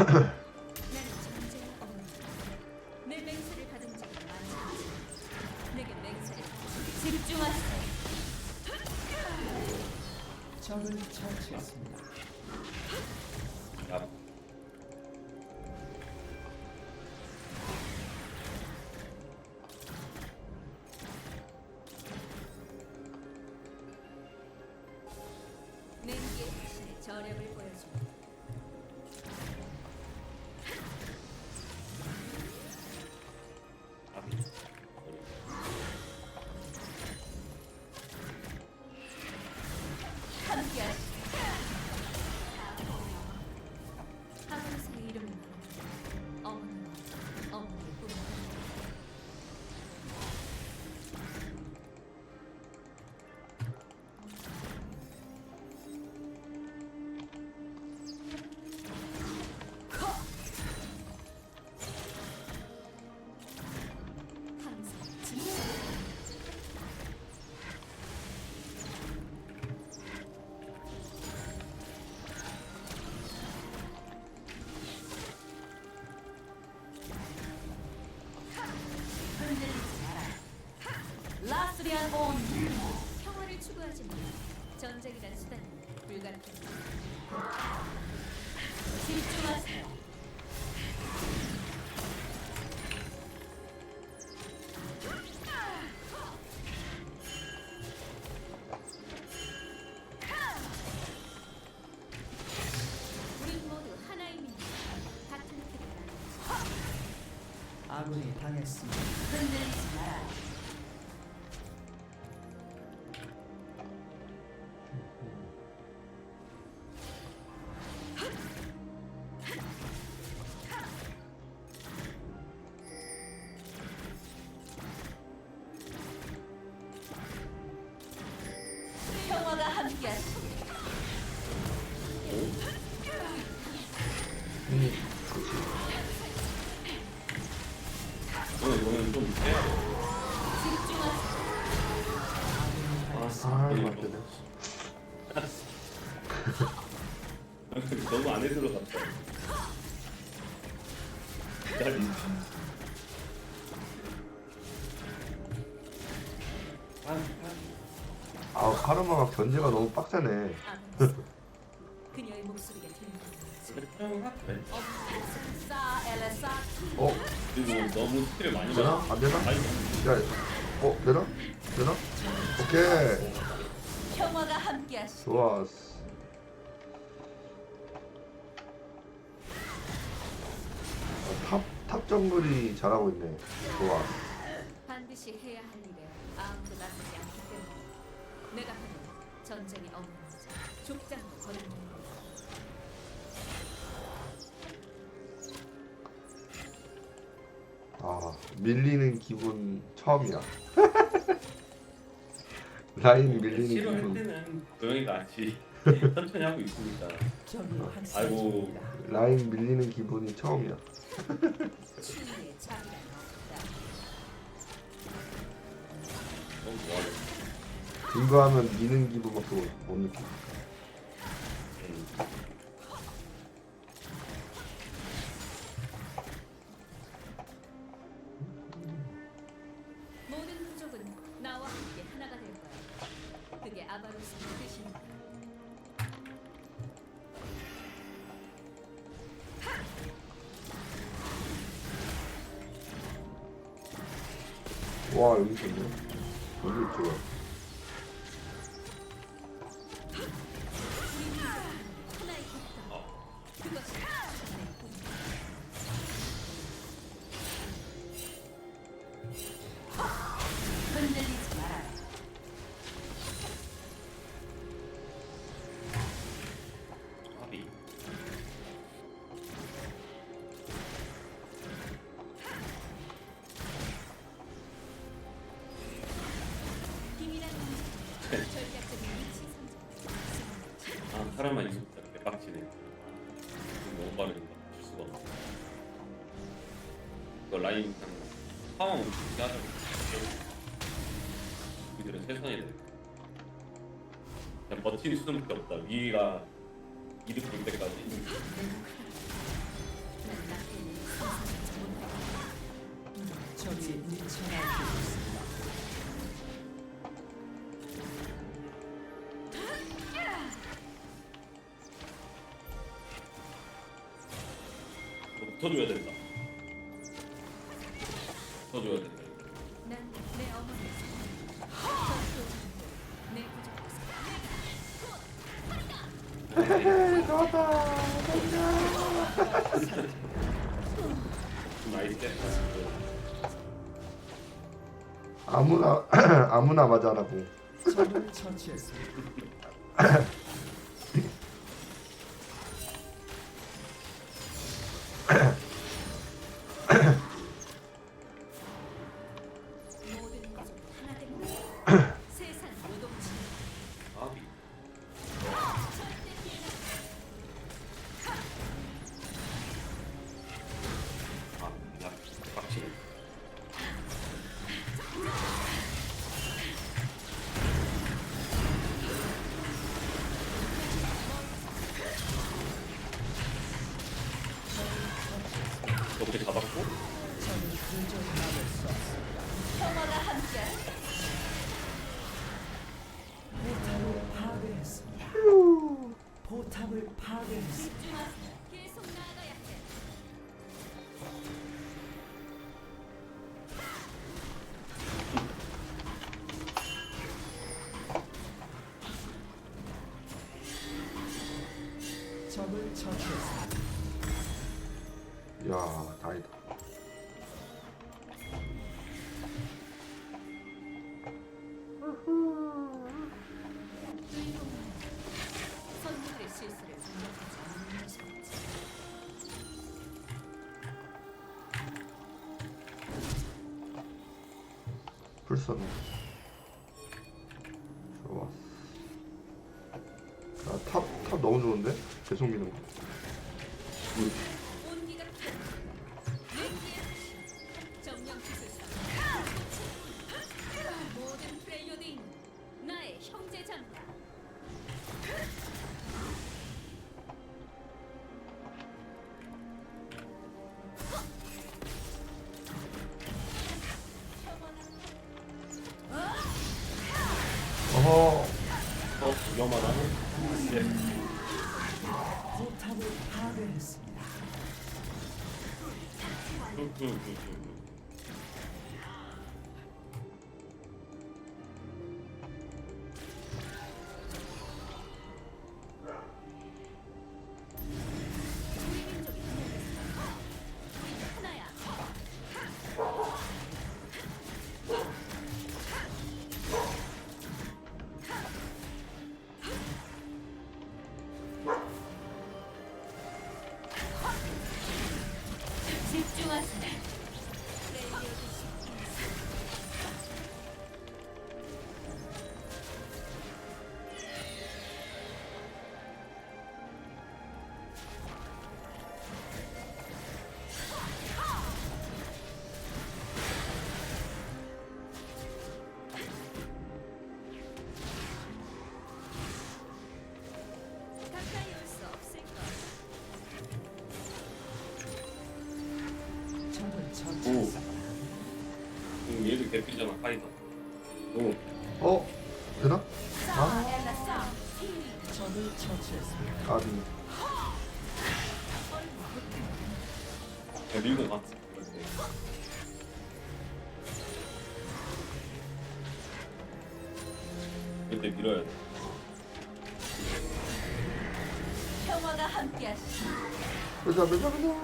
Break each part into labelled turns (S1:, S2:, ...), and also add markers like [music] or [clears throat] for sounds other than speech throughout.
S1: Uh-huh. [coughs]
S2: 아군이 당했습니다.
S1: 흔들리지 마라.
S3: 들어갔다. 기다리. 아,
S4: 카르마가 견제가 너무 빡세네.
S1: 그녀의 목소리가. 사
S4: 어,
S3: 그리고 너무 스킬을 많이
S4: 되나?
S3: 받아.
S4: 안 되나?
S3: 아니,
S4: 야, 어, 되나? 되나? 오케이.
S1: 평화가 함께하시고
S4: 좋았어. 어, 정글이 잘하고 있네. 좋아.
S1: 반드시 해야 할 일에 아무도 나서지 않기 때문에 내가 하는 전쟁이 없는 자 족장도 거듭는 것
S4: 아, 밀리는 기분 처음이야. [laughs] 라인 밀리는
S3: 싫어할
S4: 기분.
S3: 때는 조용히 낫지. [laughs] 천천히 하고 있으니까.
S2: 적이
S3: 아이고.
S4: 라인 밀리는 기분이 처음이야.
S3: 좋아해. [laughs]
S4: 증거하면 미는 기분밖에 못, 못 느끼.
S3: 음.
S1: 모 라인
S3: 상황 없이 하자고. 우리들은 돼. 그냥 버티는 수준밖에 없다. 위가 이득 볼 때까지.
S2: 적이 날뛰고 있습니다.
S3: 붙어줘야 된다. 붙어줘야 된다.
S1: 난내 어머니의 전투 내 부족에서
S4: 나왔다.
S3: 나이 때.
S4: 아무나 [clears throat] 아무나 맞아라고.
S2: 적을 처치했습니다. [laughs]
S1: 야
S4: 다이다.
S1: 맞지
S4: 불선. 좋았어. 탑, 탑 너무 좋은데?
S1: 형제자입니다
S4: 어허.
S3: 어, 위험하다. 네.
S2: 포탑을 파괴했습니다.
S3: 개피잖아, 파이다. 오,
S4: 어? 되나?
S1: 싸워
S2: 적을 처치했습니다.
S4: 까비.
S3: 야, 밀고. 이때 밀어야 돼.
S1: 평화가 함께하시
S4: 빼자, 빼자, 빼자.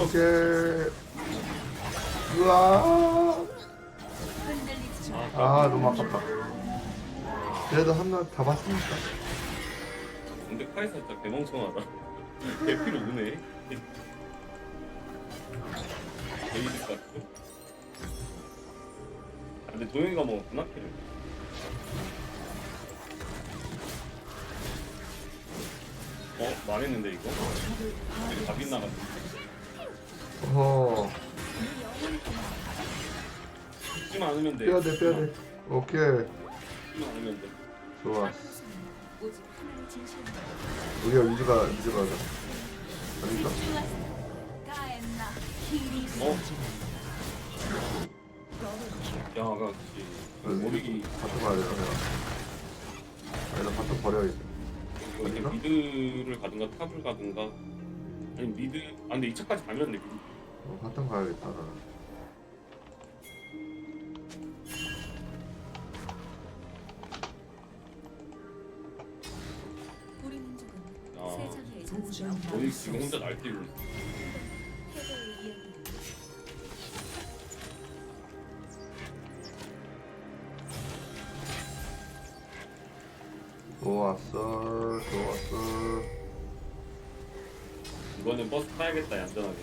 S4: 오케이. 우와. 아, 너무 아깝다. 그래도 한명 다 봤으니까.
S3: 근데 카이 살짝 개멍청하다. 개피로 우네. 베이스 같아. 아, 근데 도영이가 뭐 문학기를. 어, 망했는데 이거? 다 빗나갔네.
S4: 어허.
S3: 죽지만 않으면 돼.
S4: 빼야 돼, 빼야 돼. 오케이.
S3: 수만 하면 돼.
S4: 좋아.
S1: 오직 하나의
S4: 우리가 위즈가 위즈가 하자. 아닌가?
S1: 가엔나
S3: 어? 야가 혹시 모르기
S4: 바텀 가야 되나? 아니 나 바텀 버려야겠다.
S3: 이거 미드를 가든가 탑을 가든가 아니 미드 아 근데 2차까지 가면 돼 미드.
S4: 어, 바텀 가야겠다. 나는.
S1: 우리 민족은
S3: 아.
S2: 도저히
S1: 전쟁
S3: 너희 지금 혼자 날뛰고 있어
S1: 패배의 이야기
S4: 좋았어, 좋았어.
S3: 이번엔 버스 타야겠다 얌전하게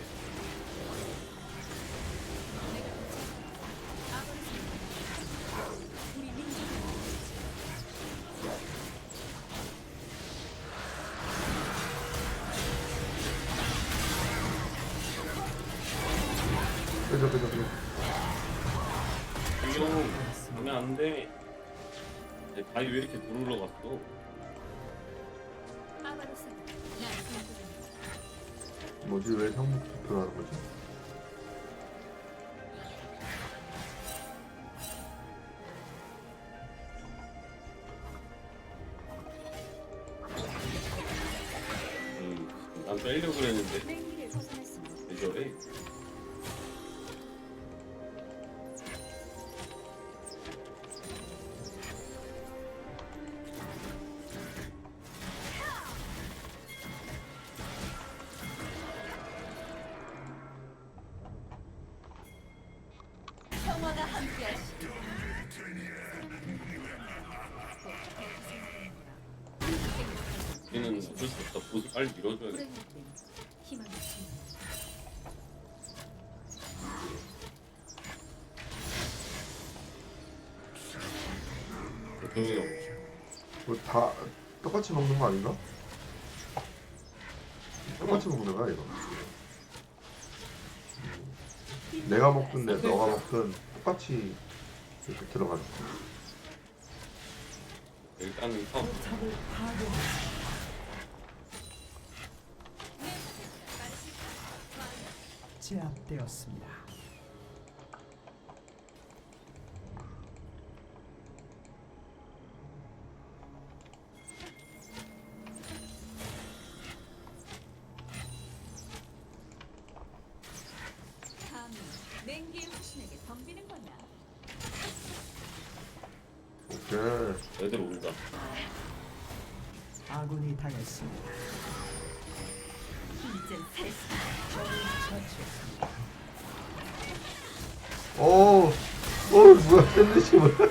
S4: 빼줘, 빼줘, 빼줘.
S3: 이거 가면 안돼 바위 왜 이렇게 물으러 갔어
S1: 아바로사가 날 꿈꾸는
S4: 뭐지 왜 상무 투표하는 거지?
S3: 음, 난 빼려고 그랬 어쩔 수 없다 보스 빨리 밀어줘야 돼
S4: 뭐다 똑같이 먹는 거 아닌가? 똑같이 먹는 거야 이거. 음. 내가 먹든 내 너가 먹든 똑같이 이렇게 들어가는 거.
S3: 일단은
S2: 파괴했습니다. 제압되었습니다.
S1: 덤비는 거냐?
S4: 오케이.
S3: 애들 온다
S2: 아군이 당했습니다.
S4: 오, 오 뭐야 샌드위치 뭐야? [laughs]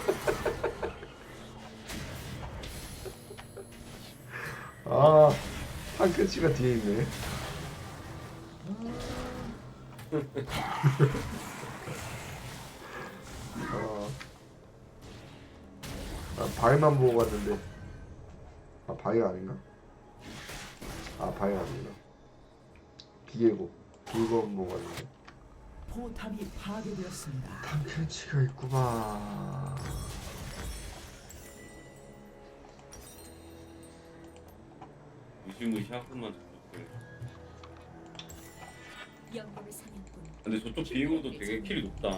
S4: 아, 한끗치가 뒤에 있네. 아, 나 바위만 보고 갔는데, 아 바위가 아닌가? 아 바위가 아니구나. 기계고, 그거 보고 갔는데.
S2: 포탑이 파괴되었습니다.
S4: 한끗치가 있구만.
S3: 무시무시하구만 저쪽들
S1: 영광의 사냥꾼
S3: 근데 저쪽 비행우도 되게 킬이 높다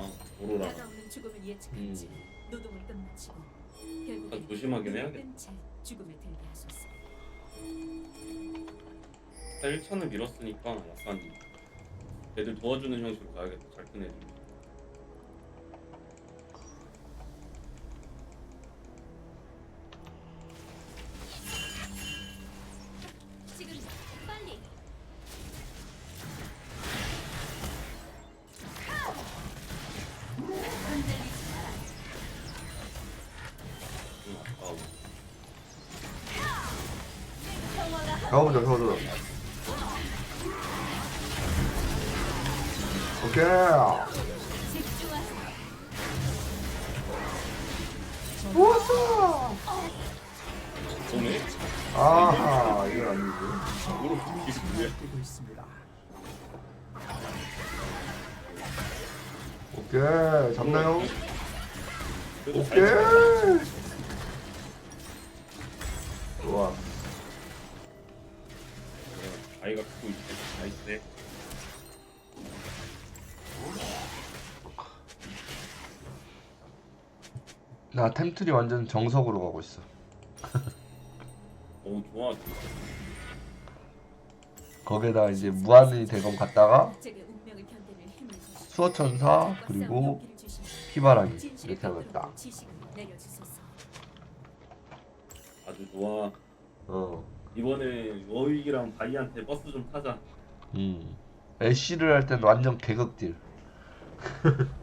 S3: 오로라
S1: 다가오는 죽음을 예측한 채 노동을 끝마치고 결국엔
S3: 아, 조심하긴 해야겠다.
S1: 끝채 죽음에 들게 하소서.
S3: 1차는 밀었으니까 약간 애들 도와주는 형식으로 가야겠다 잘 큰 애들
S4: 가보자, 가보자. 오케이. 좋았어.
S3: 오네?
S4: 아하, 이건 아니지.
S3: 오로 이게 뭐야.
S4: 오케이, 잡나요? 오케이. 나 템트리 완전 정석으로 가고 있어.
S3: 너무 좋아.
S4: 거기에다 이제 무한의 대검 갔다가 수호천사 그리고 피바라기 이렇게 하겠다.
S3: 아주 좋아.
S4: 어.
S3: 이번에 워윅이랑 바이한테 버스 좀 타자.
S4: 음. 애쉬를 할 때는 완전 개극딜. [laughs]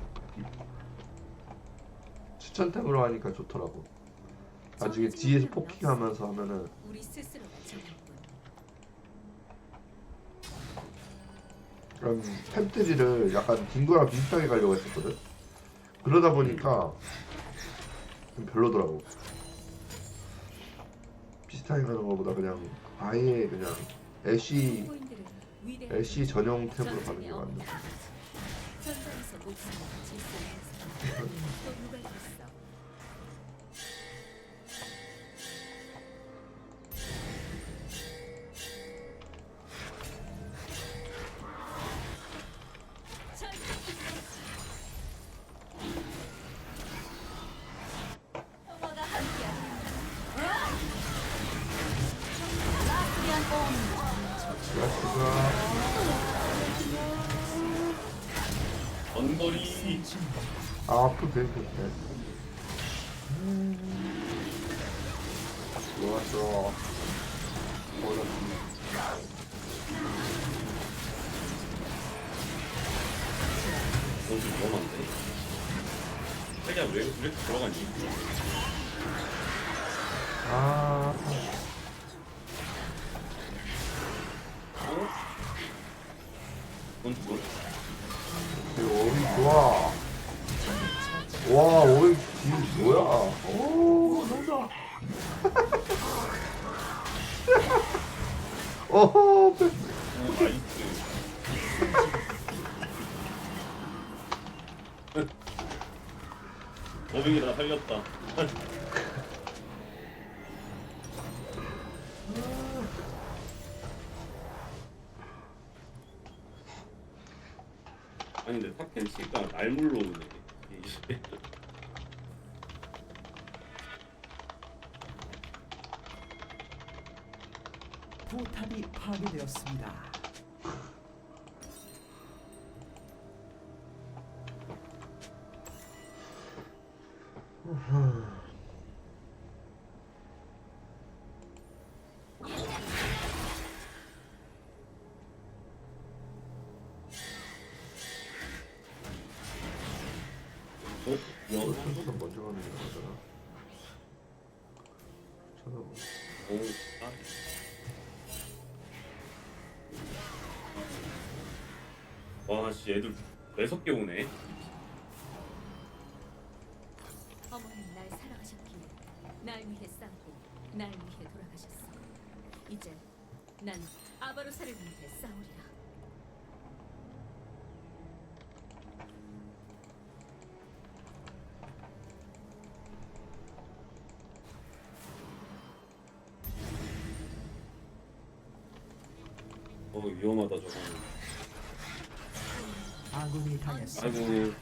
S4: 추천템으로 하니까 좋더라고. 나중에 뒤에서 포킹하면서 하면은
S1: 우리 스스로가 정했군.
S4: 그런 템트리를 약간 딩거랑 비슷하게 가려고 했었거든. 그러다 보니까 좀 별로더라고. 비슷하게 가는 것보다 그냥 아예 그냥 애쉬
S1: 위대한
S4: 애쉬 전용 템으로 가는 게 맞는.
S1: 목숨을? 어머가
S4: 아 아프 되게 좋네. 좋았어.
S3: 너무 위험한데. 자기야 왜, 왜 이렇게 들어가니?
S4: 아
S3: 어? 그건 뭐?
S4: 이거 오이 좋아. 와 오이 지 뭐야? 오 난다. 어허.
S3: 워윅이 나 살렸다. [laughs] 아니 근데 탑켄치가 날 물러오네. 어?
S4: 이거
S3: 뭐?
S4: 순서가 먼저 가는 게 나잖아. 쳐다보.
S3: 오, 아. 와, 씨, 애들 매섭게 오네. 위험하다, 저거는.
S2: 아군이 당했습니다.
S3: 아이고.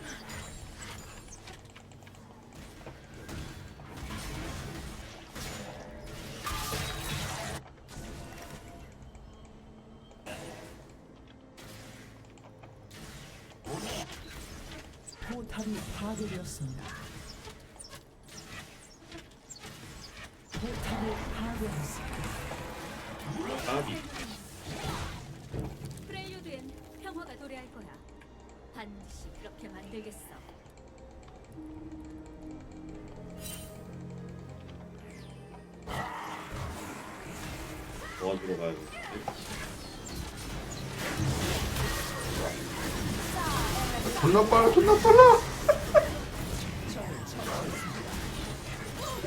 S4: 존나 빨라 존나 빨라.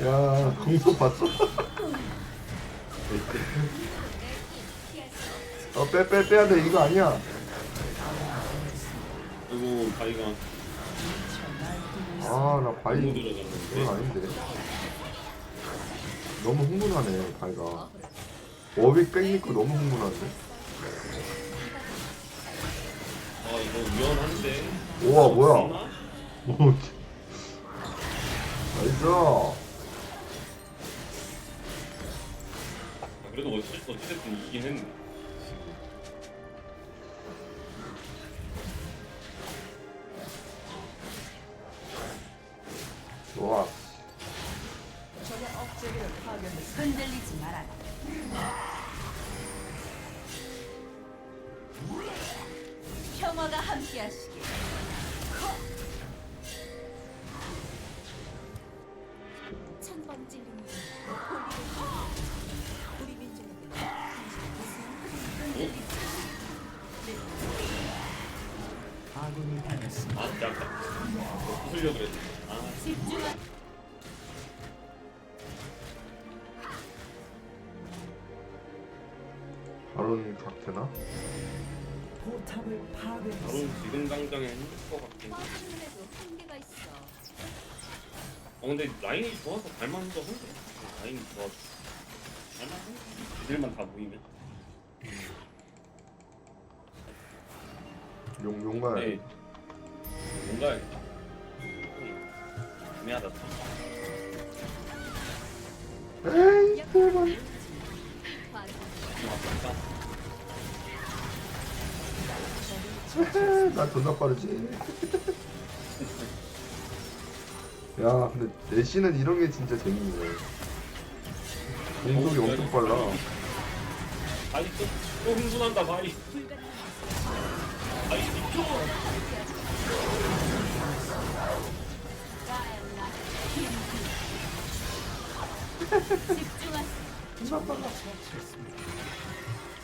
S4: 야 공속 봤어? 어빼 빼 빼야 돼. 이거 아니야.
S3: 아이고, 바이가.
S4: 아나
S3: 너무
S4: 이건
S3: 들어갔는데.
S4: 아닌데. 너무 흥분하네 바이가. 워빅 뺑니까 너무 흥분한데
S3: 아 이거 위험한데.
S4: 우와 뭐야? 오, 나이스.
S3: 아, 그래도 어찌 어찌됐든 이기긴 했네.
S4: 좋아.
S1: 평화가 함께하시길.
S2: 탑을
S3: 바로
S2: 파괴했습니다.
S3: 지금 당장에 힘들 것 같긴 해.
S1: 뻔한 눈에도 한계가 있어.
S3: 어 근데 라인이 좋아서 갈만도 한데. 라인이 좋아서. 갈만한데. 이들만 다 모이면.
S4: 용 용가야.
S3: 네. 뭔가 애매하다.
S4: 에이 제발.
S3: 좀 아깝 [laughs]
S4: 나 존나 빠르지. 야 근데 내시는 이런 게 진짜 재밌네. 공속이 엄청 빨라.
S3: 아이 또, 또 흥분한다 바이. 아이 미쳐.
S1: 집중하세요.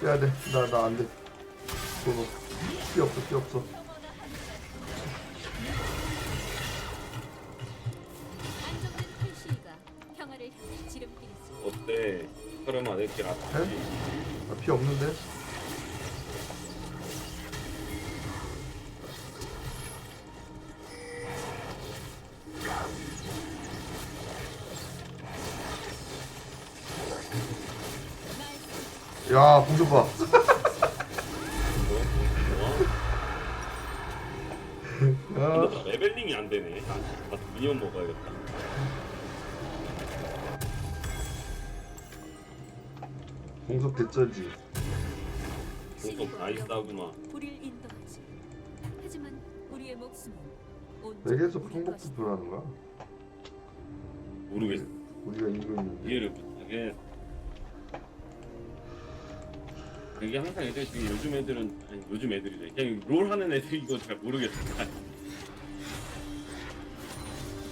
S4: 빼야 돼. 나 나 안 돼. 그거 피 없어 피 없어.
S1: 안정된 평화를.
S3: 어때? 그러면 내길 아프지.
S4: 나피 없는데? 야 공격 봐. 야,
S3: 근데 나 레벨링이 안 되네. 나 미니언 먹어야겠다.
S4: 공속 개쩔지.
S3: 공속 나이스하구만.
S1: 우리를 인도하지. 하지만 우리의 목숨은
S4: 온왜 계속 항복 투표를 하는 거야?
S3: 모르겠어.
S4: 우리가 임금인데.
S3: 이해를 못하게. 이게 항상 애들 중에 요즘 애들은 아니 요즘 애들이래. 그냥 롤 하는 애들 이거 잘 모르겠어.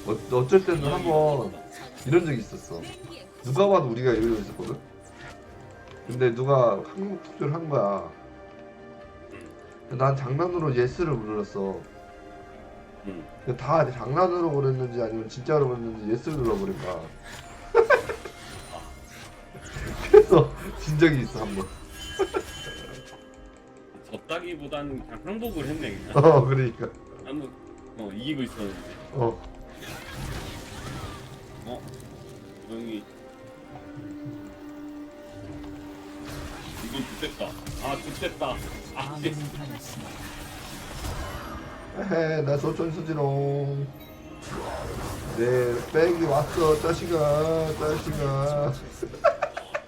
S4: 어, 어쩔 때는 한번 이런 적이 있었어. 누가 봐도 우리가 이러고 있었거든. 근데 누가 항복 투표를 한 거야. 난 장난으로 예스를 눌렀어.
S3: 응.
S4: 근데 다 장난으로 그랬는지 아니면 진짜로 그랬는지 예스를 눌러버린 거야. [laughs] 그래서 진 적이 있어 한 번.
S3: 졌다기보다는 그냥 항복을 했네 그냥.
S4: 어 그러니까.
S3: 한번 어 이기고 있었는데.
S4: 어
S3: 어? 조용히 이거 좋댔다 아 좋댔다 아 네.
S2: 당했습니다.
S4: 에헤 나 조천수지롱. 네 백이 왔어 짜식아 짜식아.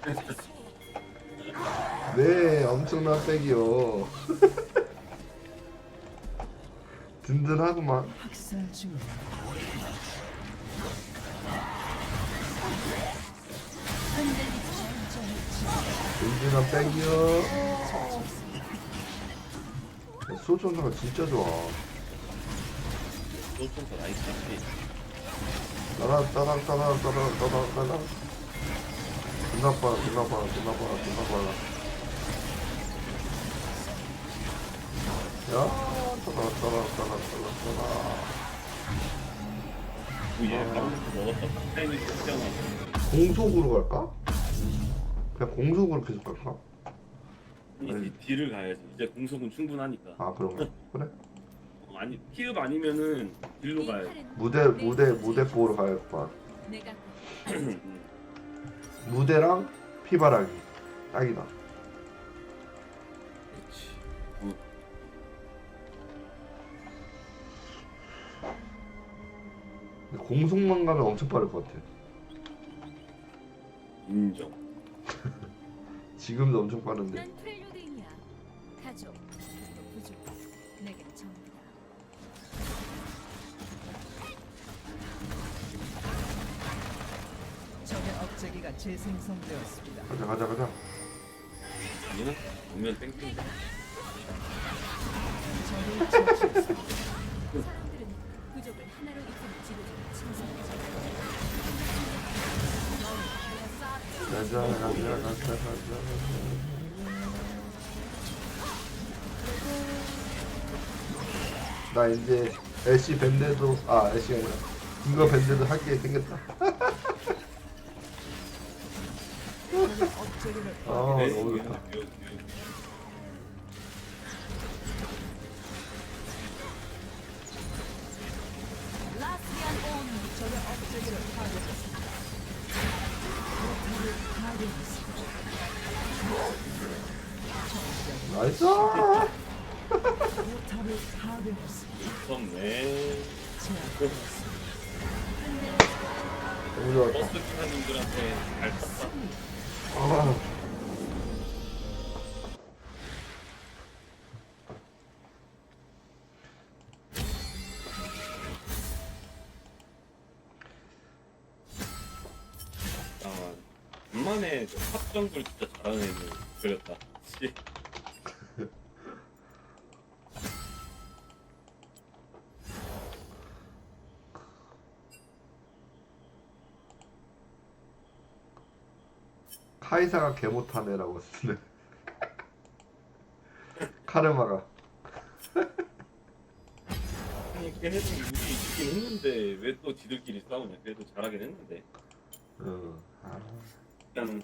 S4: [laughs] 네 엄청난 백이요. [laughs] 든든하구만.
S2: 학살 중
S4: 든든한 백이요. 소천사가 진짜 좋아.
S3: 또좀더 나이스하지
S4: 따라 따라 따라 따라 따라 따라. 존나 빨라 존나 빨라 존나 빨라 존나 빨라. 야 따라 따라 따라 따라 따라.
S3: 얘 먹었다
S4: 공속으로 갈까? 그냥 공속으로 계속 갈까?
S3: 이- 이 딜을 가야지. 이제 공속은 충분하니까.
S4: 아 그런가? [laughs] 그래?
S3: 어, 아니 피읍 아니면은 딜로 가야지.
S4: 무대 무대 무대 보러 가야겠다
S1: 내가 [clears throat]
S4: 무대랑 피바라기 딱이다 공속만 가면 엄청 빠를 것 같아
S3: 인정. [laughs]
S4: 지금도 엄청 빠른데.
S1: 난 프렐류드인이야. 가족, 그리고 부족, 내겐 정이다.
S2: 적의 억제기가 재생성되었습니다.
S4: 가자 가자 가자.
S3: 아니나? 오면 땡땡.
S2: 적을 처치했습니다.
S4: 가자 가자 가자 가자. 나 이제 애쉬 밴드도 아 애쉬가 아니라 이거 밴드도 할게 생겼다.
S2: 억제기를
S4: 아
S3: 네,
S4: 너무 좋다. 나이스.
S3: 무섭네.
S4: 너무 좋았다.
S3: 버스 기사님 들한테 잘 탔다.
S4: 아.
S3: 아, 간만에 합정글 진짜 잘하는 애는 그렸다. 씨.
S4: 카이사가 개 못하네라고 쓰네. [laughs] 카르마가.
S3: 아니 걔네들 우리 이기긴 했는데 왜 또 지들끼리 싸우냐? 그래도 잘하긴 했는데.
S4: 응. 아.
S3: 일단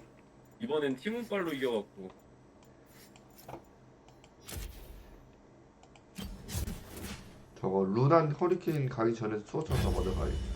S3: 이번엔 팀운빨로 이겨갖고
S4: 저거 루난 허리케인 가기 전에 수호천 가야겠다.